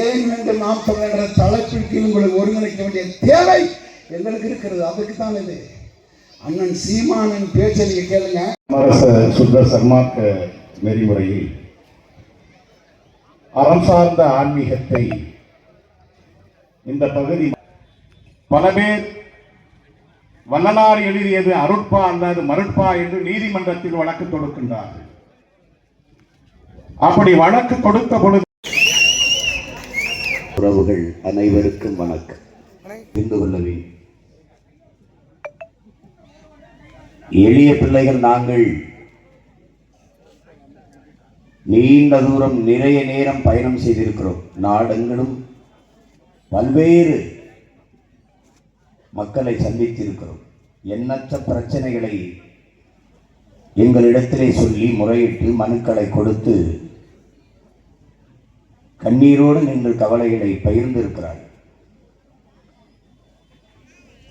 ஏன் என்று நாம் சொல்லுகிற தலைப்பின் கீழ் உங்களுக்கு ஒருங்கிணைக்க வேண்டிய தேவை எங்களுக்கு இருக்கிறது. அதுக்கு தான் இது. அண்ணன் சீமானின் பேச்சை நீங்க கேளுங்க. சமரச சுத்த சர்மாக்க நெறிமுறையில் அறம் சார்ந்த ஆன்மீகத்தை இந்த பகுதி பல பேர் வள்ளலார் எழுதியது அருட்பா அல்லது மருட்பா என்று நீதிமன்றத்தில் வழக்கு தொடுக்கின்றார்கள். அப்படி வழக்கு கொடுத்த பொழுது உறவுகள் அனைவருக்கும் வணக்கம். தெரிந்து கொள்ளவே. எளிய பிள்ளைகள் நாங்கள். நீண்ட தூரம் நிறைய நேரம் பயணம் செய்திருக்கிறோம். நாடெங்களும் பல்வேறு மக்களை சந்தித்திருக்கிறோம். எண்ணற்ற பிரச்சனைகளை எங்களிடத்திலே சொல்லி முறையிட்டு மனுக்களை கொடுத்து கண்ணீரோடு நீங்கள் கவலைகளை பகிர்ந்திருக்கிறார்கள்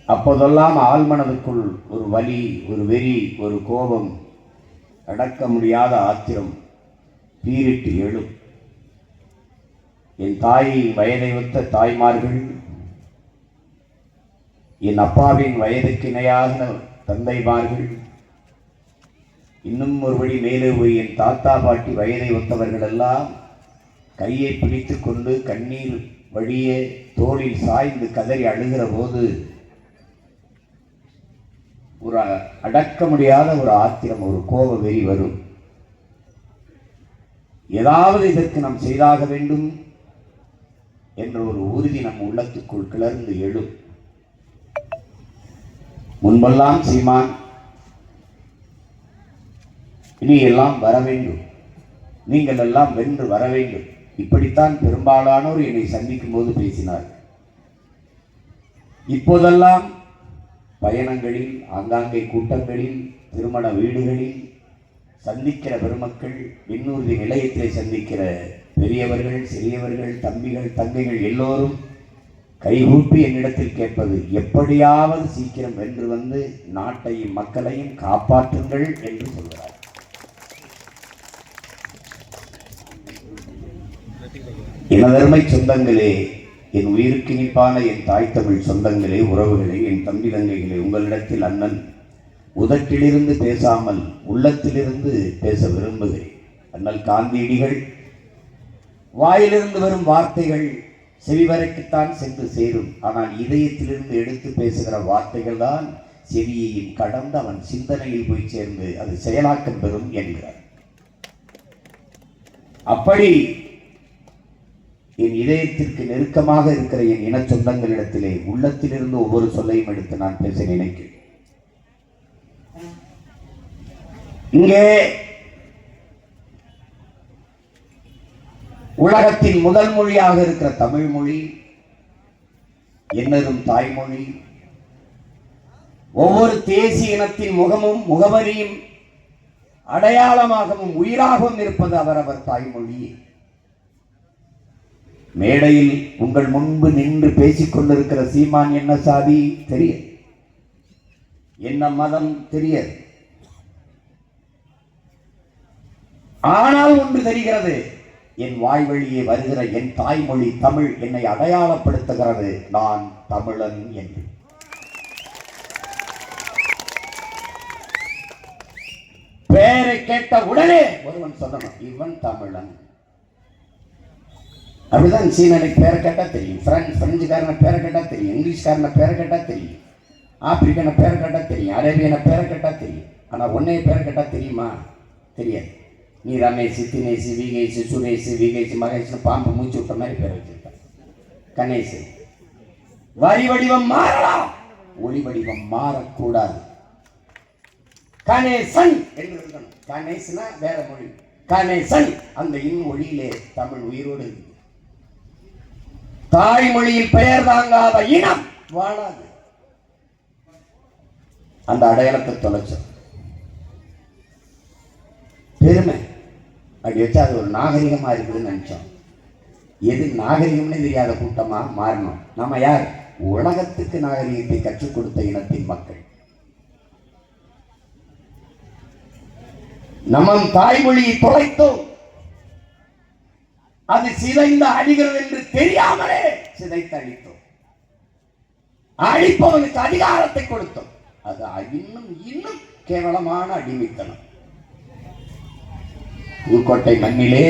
அப்போதெல்லாம் ஆழ்மனதுக்குள் ஒரு வலி ஒரு வெறி ஒரு கோபம் அடக்க முடியாத ஆத்திரம் பீரிட்டு எழும். என் தாயை வயதை ஒத்த தாய்மார்கள் என் அப்பாவின் வயதுக்கு இணையாக தந்தைமார்கள் இன்னும் ஒருபடி மேலே போய் என் தாத்தா பாட்டி வயதை ஒத்தவர்கள் எல்லாம் கையை பிடித்து கொண்டு கண்ணீர் வழியே தோளில் சாய்ந்து கதறி அழுகிற போது ஒரு அடக்க முடியாத ஒரு ஆத்திரம் ஒரு கோப வெறி வரும். ஏதாவது இதற்கு நாம் செய்தாக வேண்டும் என்ற ஒரு உறுதி நம் உள்ளத்துக்குள் கிளர்ந்து எழும். முன்பெல்லாம் சீமான் இனி எல்லாம் வர வேண்டும். நீங்கள் எல்லாம் வென்று வர வேண்டும். இப்படித்தான் பெரும்பாலானோர் என்னை சந்திக்கும் போது பேசினார். இப்போதெல்லாம் பயணங்களில் ஆங்காங்கே கூட்டங்களில் திருமண வீடுகளில் சந்திக்கிற பெருமக்கள் விண்ணூர்தி நிலையத்திலே சந்திக்கிற பெரியவர்கள் சிறியவர்கள் தம்பிகள் தங்கைகள் எல்லோரும் கைகூப்பி என்னிடத்தில் கேட்பது எப்படியாவது சீக்கிரம் வென்று வந்து நாட்டையும் மக்களையும் காப்பாற்றுங்கள் என்று சொல்கிறார். எனதருமை சொந்தங்களே என் உயிருக்கு இனிப்பான என் தாய் தமிழ் சொந்தங்களே உறவுகளே என் தம்பி தங்கைகளே உங்களிடத்தில் அண்ணன் உதட்டிலிருந்து பேசாமல் உள்ளத்திலிருந்து பேச விரும்புகிறேன். அண்ணல் காந்தியடிகள் வாயிலிருந்து வரும் வார்த்தைகள் செவிவரைக்குத்தான் சென்று சேரும். ஆனால் இதயத்திலிருந்து எடுத்து பேசுகிற வார்த்தைகள் தான் செவியையும் கடந்து அவன் சிந்தனையில் போய் சேர்ந்து அது செயலாக்கம் பெறும் என்கிறார். அப்படி என் இதயத்திற்கு நெருக்கமாக இருக்கிற என் இன சொந்தங்களிடத்திலே உள்ளத்திலிருந்து ஒவ்வொரு சொல்லையும் எடுத்து நான் பேச நினைக்கிறேன் இங்கே உலகத்தின் முதல் மொழியாக இருக்கிற தமிழ் மொழி என்னதும் தாய்மொழி ஒவ்வொரு தேசிய இனத்தின் முகமும் முகவரியும் அடையாளமாகவும் உயிராகவும் இருப்பது அவரவர் தாய்மொழி. மேடையில் உங்கள் முன்பு நின்று பேசிக் கொண்டிருக்கிற சீமான் என்ன சாதி? தெரியாது என்ன மதம்? தெரியாது. ஆனால் ஒன்று தெரிகிறது. என் வாய் வழியே வருகிற என் தாய்மொழி தமிழ் என்னை அடையாளப்படுத்துகிறது. நான் தமிழன் என்று. பேரை கேட்ட உடனே ஒருவன் சொல்லணும் இவன் தமிழன். அப்படிதான் சீனனுக்கு பேரை கேட்டால் தெரியும். பிரெஞ்சு பிரெஞ்சுக்காரனை பேரை கேட்டால் தெரியும். இங்கிலீஷ்காரனை பேரை கேட்டால் தெரியும். ஆப்பிரிக்கனை பேரை கேட்டால் தெரியும். அரேபியனை பேரை கேட்டால் தெரியும். ஆனால் உன்னைய பேரை கேட்டால் தெரியுமா? தெரியாது. நீ ரமேஷ் தினேஷ் விகேஷ் சுரேஷ் விகேஷ் மகேஷ்னு பாம்பு மூச்சு விட்ட மாதிரி பேர் வச்சிருக்க. கணேஷ். வரி வடிவம் மாறலாம் ஒளி வடிவம் மாறக்கூடாது. கணேசன் என்று இருக்கணும். கணேசனா வேற மொழி. கணேசன் அந்த இன் மொழியிலே தமிழ் உயிரோடு இருக்கு. தாய்மொழியில் பெயர் தாங்காத இனம் வாழாது. அந்த அடையாளத்தை தொலைச்சோம் பெருமை. அப்படி வச்சா அது ஒரு நாகரிகமா இருக்குதுன்னு நினைச்சோம். எது நாகரிகம்னு தெரியாத கூட்டமா மாறணும். நம்ம யார்? உலகத்துக்கு நாகரிகத்தை கற்றுக் கொடுத்த இனத்தின் மக்கள். நம்ம தாய்மொழியை தொலைத்தோம். அது சிதைந்து அழிகிறது என்று தெரியாமலே சிதைத்து அழித்தோம் அழிப்பவனுக்கு அதிகாரத்தை கொடுத்தோம். அது இன்னும் இன்னும் கேவலமான அடிமைத்தனம். புதுக்கோட்டை மண்ணிலே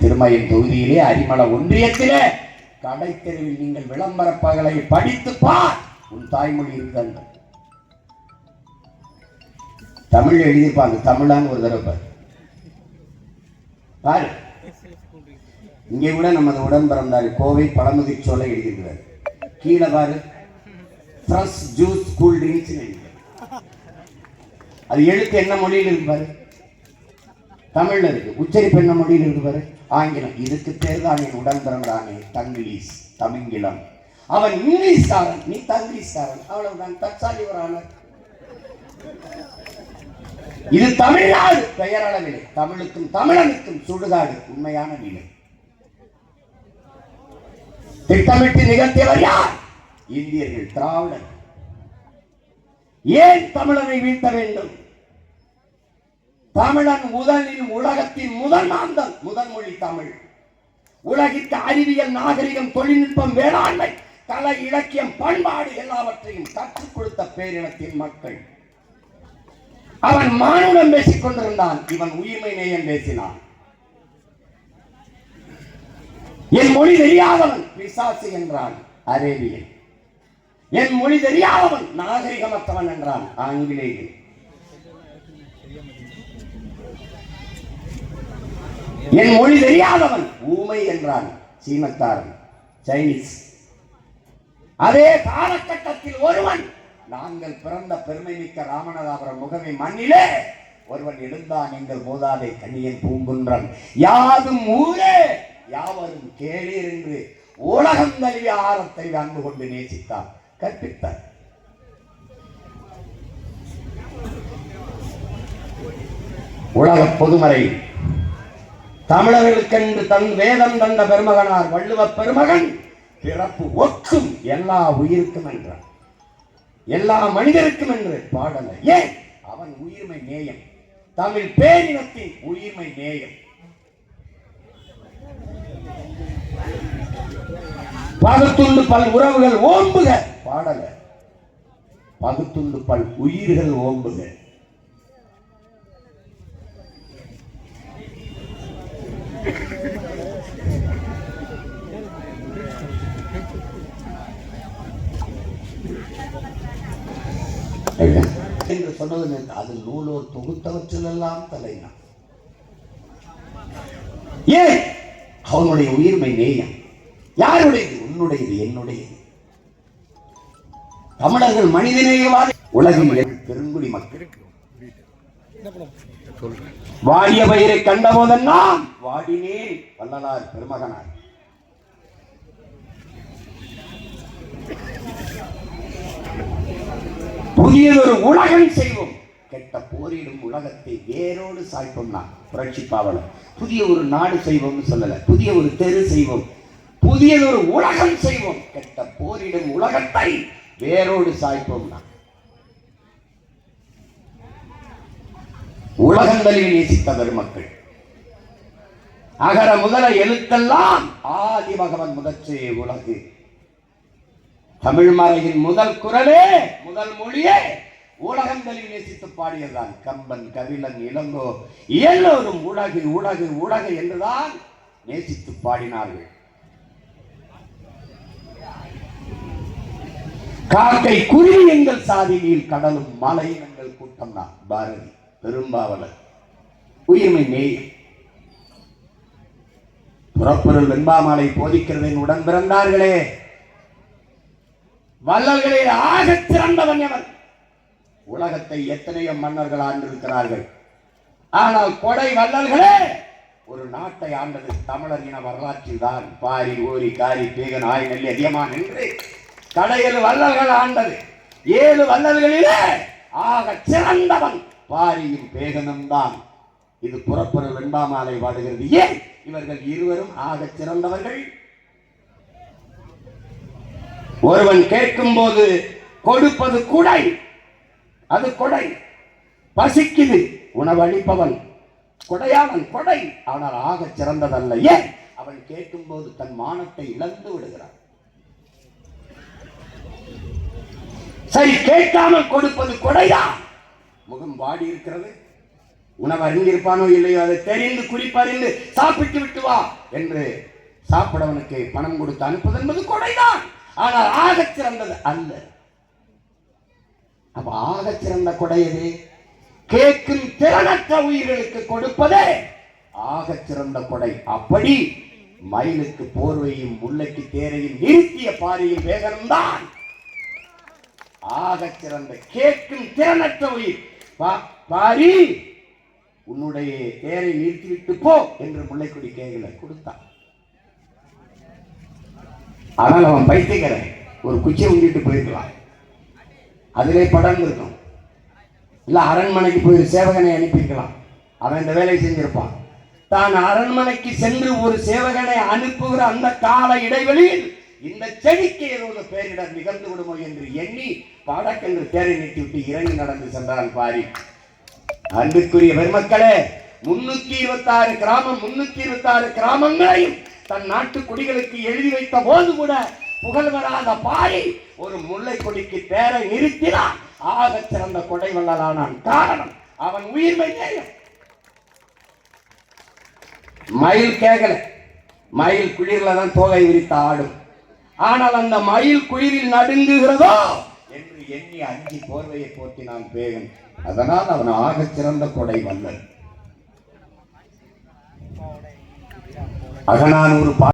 திருமயம் தொகுதியிலே அரிமள ஒன்றியத்திலே கடைத்தெருவில் நீங்கள் விளம்பர பகலை படித்து பார் உன் தாய்மொழி இருந்த தமிழ் எழுதியிருப்பாங்க. தமிழான்னு ஒரு தடவை பாரு. இங்கே கூட நமது உடன்பிறந்தார் கோவை பழமுதிர் சோலை எழுதியிருக்கிறார். கீழே பாரு. ஃப்ரெஷ் ஜூஸ் கூல் ட்ரிங்க்ஸ் அது எழுத்து என்ன மொழியில் இருக்கு பாரு? தமிழ்ல இருக்கு. உச்சரிப்பு என்ன மொழியில் இருக்கு பாரு? ஆங்கிலம். இதுக்கு பேர் தான் என் உடன் பிறந்தானே தங்கிலீஷ் தமிங்கிலம். அவன் இங்கிலீஷ்காரன். நீ தங்கிலீஷ்காரன். அவ்வளவுதான். தற்சாலி ஒரு இது தமிழ்நாடு பெயரளவிலே. தமிழுக்கும் தமிழனுக்கும் சுடுகாடு உண்மையான நிலை. திட்டமிட்டு நிகழ்த்தியவர் யார்? இந்தியர்கள் திராவிடர் ஏன் தமிழனை வீழ்த்த வேண்டும்? தமிழன் முதலில் உலகத்தின் முதல் மாந்தன் முதல் மொழி தமிழ். உலகிற்கு அறிவியல் நாகரிகம் தொழில்நுட்பம் வேளாண்மை கலை இலக்கியம் பண்பாடு எல்லாவற்றையும் கற்றுக் கொடுத்த பேரினத்தின் மக்கள். அவன் மானுடம் பேசிக் கொண்டிருந்தான். இவன் உயிர்மை நேயம் பேசினான். என் மொழி தெரியாதவன் பிசாசு என்றான் அரேபியன். என் மொழி தெரியாதவன் நாகரிகமற்றவன் என்றான் ஆங்கிலேயன். என் மொழி தெரியாதவன் ஊமை என்றான் சீனத்தாரன் சைனீஸ். அதே காலகட்டத்தில் ஒருவன் நாங்கள் பிறந்த பெருமை மிக்க ராமநாதபுரம் முகமை மண்ணிலே ஒருவன் எழுந்தான் எங்கள் மூதாதை கண்ணியன் பூங்குன்றன். யாதும் ஊரே யாவரும் கேளீர் என்று உலகம் தழுவிய ஆரத்தை அன்பு கொண்டு நேசித்தார். கற்பித்தார். உலக பொதுமறை. தமிழர்களுக்கென்று தன் வேதம் தந்த பெருமகனார் வள்ளுவ பெருமகன் பிறப்பு ஒக்கும் எல்லா உயிருக்கும் என்றார். எல்லா மனிதருக்கும் என்று பாடல. ஏன்? அவன் உயிர்மை நேயம். தமிழ் பேரினத்தின் உயிர்மை நேயம். பகுத்துண்டு பல் உறவுகள் ஓம்புக. பாடல பகுத்துண்டு பல் உயிர்கள் ஓம்புக. என்று சொன்னது அது நூலோர் தொகுத்தவற்றிலெல்லாம் தலைனா ஏன் அவனுடைய உயிர்மை நேயம் யாருடையது? உன்னுடையது என்னுடையது. தமிழர்கள் மனிதநேயவாதி உலகில் பெருங்குடி மக்கள். வாடிய பயிரை கண்டபோதெல்லாம் வாடினேன் வள்ளலார் பெருமகனார் புதியதொரு உலகம் செய்வோம். கெட்ட போரிடும் உலகத்தை வேரோடு சாய்ப்போம் நான் புரட்சி பாவலர் புதிய ஒரு நாடு செய்வோம்னு சொல்லல புதிய ஒரு தெரு செய்வோம். புதியதொரு உலகம் செய்வோம். கெட்ட போரிடும் உலகத்தை வேரோடு சாய்ப்போம் நான் உலகங்களில் நேசித்த பெருமக்கள். அகர முதல எழுத்தெல்லாம் ஆதி பகவன் முதற்சே உலகு. தமிழ் மறையின் முதல் குரலே முதல் மொழியே உலகங்களில் நேசித்து பாடியதுதான். கம்பன் கவிழன் இளங்கோ எல்லோரும் உலகு உலகு உலகு என்றுதான் நேசித்து பாடினார்கள். காக்கை குருவி எங்கள் சாதியில் கடலும் மலையும் எங்கள் கூட்டம் தான். பாரதி பெரும்பாவலர் உயிர்மை நேயம் புறப்பொருள் வெண்பாமலை போதிக்கிறதின் உடன் பிறந்தார்களே. வல்லர்களே ஆக சிறந்தவன் எவன்? உலகத்தை எத்தனையோ மன்னர்கள் ஆண்டிருக்கிறார்கள். ஆனால் கொடை வல்லல்களே ஒரு நாட்டை ஆண்டது தமிழர் இன வரலாற்றில் தான் பாரி ஓரி காரி பேகன் ஆய் நெல்லி அதிகமாக நின்று கடையில் வள்ளல்கள் ஆண்டது. ஏழு வள்ளல்களிலே ஆக சிறந்தவன் பாரியும் பேகனும் தான் இது புறப்பொருள் வெண்பாமாலை பாடுகிறது. ஏன்? இவர்கள் இருவரும் ஆகச் சிறந்தவர்கள். ஒருவன் கேட்கும் போது கொடுப்பது குடை. அது கொடை. பசிக்குது உணவளிப்பவன் கொடையாவன் கொடை. ஆனால் ஆகச் சிறந்ததல்ல. ஏன்? அவன் கேட்கும்போது தன் மானத்தை இழந்து விடுகிறான். சரி கேட்காமல் கொடுப்பது கொடையா? முகம் வாடி இருக்கிறது. உணவு அறிந்திருப்பானோ இல்லையோ அதை தெரிந்து குறிப்பறிந்து சாப்பிட்டு விட்டு வா என்று சாப்பிடவனுக்கு பணம் கொடுத்து அனுப்புவது என்பது கொடைதான் ஆனால் ஆகச் சிறந்தது அல்ல. அப்ப ஆகச் சிறந்த கொடை எது? கேட்கும் திறனற்ற உயிர்களுக்கு கொடுப்பதே. ஆகச் சிறந்த கொடை. அப்படி மயிலுக்கு போர்வையும் முல்லைக்கு தேரையும் நிறுத்திய பாரியும் வேகனம்தான் ஆகச் சிறந்த கேட்கும் திறனற்ற உயிர். பா- பாரி உன்னுடைய தேரை நிறுத்திவிட்டு போ என்று முல்லைக்குடி கேகல கொடுத்தான். ஆனால் அவன் பைத்தியக்காரன். ஒரு குச்சியை உண்டிட்டு போயிருக்கலாம். அதிலே படம் இருக்கும். இல்ல அரண்மனைக்கு போய் சேவகனை அனுப்பியிருக்கலாம். அவன் இந்த வேலையை செஞ்சிருப்பான். தான் அரண்மனைக்கு சென்று ஒரு சேவகனை அனுப்புகிற அந்த கால இடைவெளியில் இந்த செடிக்கு ஏதோ ஒரு பேரிடர் நிகழ்ந்து விடுமோ என்று எண்ணி பாடக்கென்று தேரை நீட்டிவிட்டு இறங்கி நடந்து சென்றான் பாரி. அன்புக்குரிய பெருமக்களே முன்னூத்தி இருபத்தி ஆறு கிராமம் முன்னூத்தி இருபத்தி ஆறு கிராமங்களையும் தன் நாட்டு குடிகளுக்கு எழுதி வைத்த போது கூட புகழ் வராத பாரி ஒரு முல்லை கொடிக்கு தேரை நிறுத்தினான். ஆக சிறந்த கொடை வள்ளலானான் காரணம் அவன் உயிர்மை நேயம் மயில் கேகல. மயில் குளிர்ல தான் தோகை விரித்த ஆடும் ஆனால் அந்த மயில் குயிரில் நடுங்குகிறதோ? என்று எண்ணி அஞ்சு போர்வையை போட்டினான் பேகன் அதனால் அவன் ஆக சிறந்த கொடை வல்லன். அகனான் பா